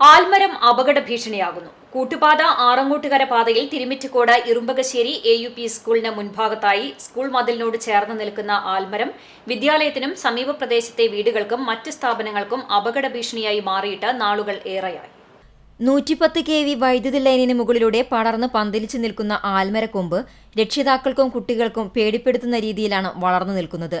ആൽമരം അപകട ഭീഷണിയാകുന്നു. കൂട്ടുപാത ആറങ്ങോട്ടുകര പാതയിൽ Thirumittacode Irumbakassery A U P സ്കൂളിന് മുൻഭാഗത്തായി സ്കൂൾ മതിലിനോട് ചേർന്ന് നിൽക്കുന്ന ആൽമരം വിദ്യാലയത്തിനും സമീപ പ്രദേശത്തെ വീടുകൾക്കും മറ്റ് സ്ഥാപനങ്ങൾക്കും അപകട ഭീഷണിയായി മാറിയിട്ട് നാളുകൾ ഏറെയായി. നൂറ്റിപ്പത്ത് കെ വി വൈദ്യുതി ലൈനിന് മുകളിലൂടെ പടർന്ന് പന്തലിച്ചു നിൽക്കുന്ന ആൽമരക്കൊമ്പ് രക്ഷിതാക്കൾക്കും കുട്ടികൾക്കും പേടിപ്പെടുത്തുന്ന രീതിയിലാണ് വളർന്നു നിൽക്കുന്നത്.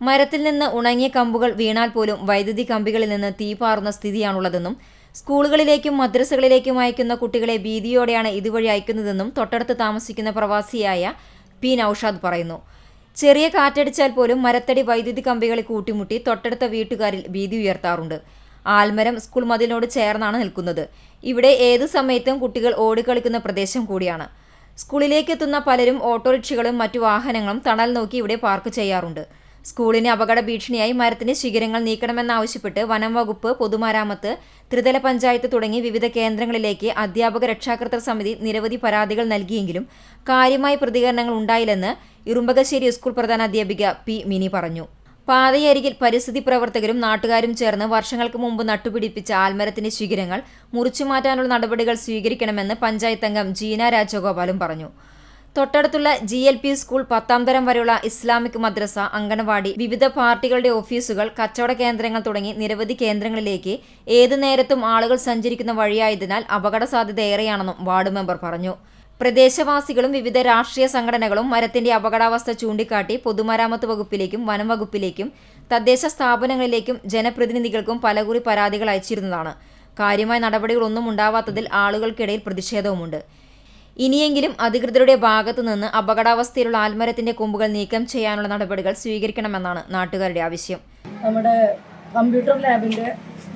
മരത്തിൽ നിന്ന് ഉണങ്ങിയ കമ്പുകൾ വീണാൽ പോലും വൈദ്യുതി കമ്പികളിൽ നിന്ന് തീപാറുന്ന സ്ഥിതിയാണുള്ളതെന്നും സ്കൂളുകളിലേക്കും മദ്രസകളിലേക്കും അയക്കുന്ന കുട്ടികളെ ഭീതിയോടെയാണ് ഇതുവഴി അയക്കുന്നതെന്നും തൊട്ടടുത്ത് താമസിക്കുന്ന പ്രവാസിയായ പി. നൌഷാദ് പറയുന്നു. ചെറിയ കാറ്റടിച്ചാൽ പോലും മരത്തടി വൈദ്യുതി കമ്പികളിൽ കൂട്ടിമുട്ടി തൊട്ടടുത്ത വീട്ടുകാരിൽ ഭീതി ഉയർത്താറുണ്ട്. ആൽമരം സ്കൂൾ മതിലിനോട് ചേർന്നാണ് നിൽക്കുന്നത്. ഇവിടെ ഏതു സമയത്തും കുട്ടികൾ ഓടിക്കളിക്കുന്ന പ്രദേശം കൂടിയാണ്. സ്കൂളിലേക്ക് എത്തുന്ന പലരും ഓട്ടോറിക്ഷകളും മറ്റു വാഹനങ്ങളും തണൽ നോക്കി ഇവിടെ പാർക്ക് ചെയ്യാറുണ്ട്. സ്കൂളിന് അപകട ഭീഷണിയായി മരത്തിന് ശിഖരങ്ങൾ നീക്കണമെന്നാവശ്യപ്പെട്ട് വനം വകുപ്പ് പൊതുമരാമത്ത് ത്രിതല പഞ്ചായത്ത് തുടങ്ങി വിവിധ കേന്ദ്രങ്ങളിലേക്ക് അധ്യാപക രക്ഷാകർത്തൃ സമിതി നിരവധി പരാതികൾ നൽകിയെങ്കിലും കാര്യമായ പ്രതികരണങ്ങൾ ഉണ്ടായില്ലെന്ന് ഇറുമ്പകശ്ശേരി സ്കൂൾ പ്രധാനാധ്യാപിക പി മിനി പറഞ്ഞു. പാതയരികിൽ പരിസ്ഥിതി പ്രവർത്തകരും നാട്ടുകാരും ചേർന്ന് വർഷങ്ങൾക്ക് മുമ്പ് നട്ടുപിടിപ്പിച്ച ആൽമരത്തിന്റെ ശിഖരങ്ങൾ മുറിച്ചുമാറ്റാനുള്ള നടപടികൾ സ്വീകരിക്കണമെന്ന് പഞ്ചായത്ത് അംഗം ജീന രാജഗോപാലും പറഞ്ഞു. തൊട്ടടുത്തുള്ള ജി എൽ പി സ്കൂൾ പത്താം തരം വരെയുള്ള ഇസ്ലാമിക് മദ്രസ അംഗനവാടി വിവിധ പാർട്ടികളുടെ ഓഫീസുകൾ കച്ചവട കേന്ദ്രങ്ങൾ തുടങ്ങി നിരവധി കേന്ദ്രങ്ങളിലേക്ക് ഏതു നേരത്തും ആളുകൾ സഞ്ചരിക്കുന്ന വഴിയായതിനാൽ അപകട സാധ്യത ഏറെയാണെന്നും വാർഡ് മെമ്പർ പറഞ്ഞു. പ്രദേശവാസികളും വിവിധ രാഷ്ട്രീയ സംഘടനകളും മരത്തിന്റെ അപകടാവസ്ഥ ചൂണ്ടിക്കാട്ടി പൊതുമരാമത്ത് വകുപ്പിലേക്കും വനം വകുപ്പിലേക്കും തദ്ദേശ സ്ഥാപനങ്ങളിലേക്കും ജനപ്രതിനിധികൾക്കും പലകുറി പരാതികൾ അയച്ചിരുന്നതാണ്. കാര്യമായ നടപടികളൊന്നും ഉണ്ടാവാത്തതിൽ ആളുകൾക്കിടയിൽ പ്രതിഷേധവുമുണ്ട്. ഇനിയെങ്കിലും അധികൃതരുടെ ഭാഗത്തു നിന്ന് അപകടാവസ്ഥയിലുള്ള ആൽമരത്തിന്റെ കൊമ്പുകൾ നീക്കം ചെയ്യാനുള്ള നടപടികൾ സ്വീകരിക്കണമെന്നാണ് നാട്ടുകാരുടെ ആവശ്യം. നമ്മുടെ കമ്പ്യൂട്ടർ ലാബിന്റെ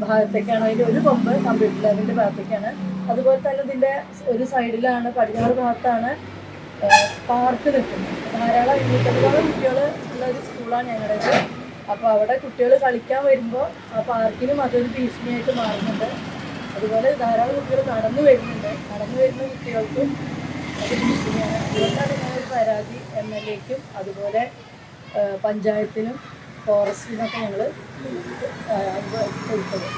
ഭാഗത്തേക്കാണ് അതിന്റെ ഒരു കൊമ്പ് കമ്പ്യൂട്ടർ ലാബിന്റെ ഭാഗത്തേക്കാണ്. അതുപോലെ തന്നെ ഇതിന്റെ ഒരു സൈഡിലാണ് പടിഞ്ഞാറ് ഭാഗത്താണ് പാർക്ക് നിൽക്കുന്നത്. ധാരാളം ഇരുന്നൂറ്റമ്പതോളം കുട്ടികൾ ഉള്ള ഒരു സ്കൂളാണ് ഞങ്ങളുടേത്. അപ്പോൾ അവിടെ കുട്ടികൾ കളിക്കാൻ വരുമ്പോൾ ആ പാർക്കിനും അതൊരു ഭീഷണിയായിട്ട് മാറുന്നുണ്ട്. അതുപോലെ ധാരാളം കുട്ടികൾ നടന്നു വരുന്നുണ്ട്. നടന്നു വരുന്ന കുട്ടികൾക്കും അത് അതുകൊണ്ടാണ് പരാതി എം എൽ എക്കും അതുപോലെ പഞ്ചായത്തിനും ഫോറസ്റ്റിനൊക്കെ ഞങ്ങൾ കൊടുത്തത്.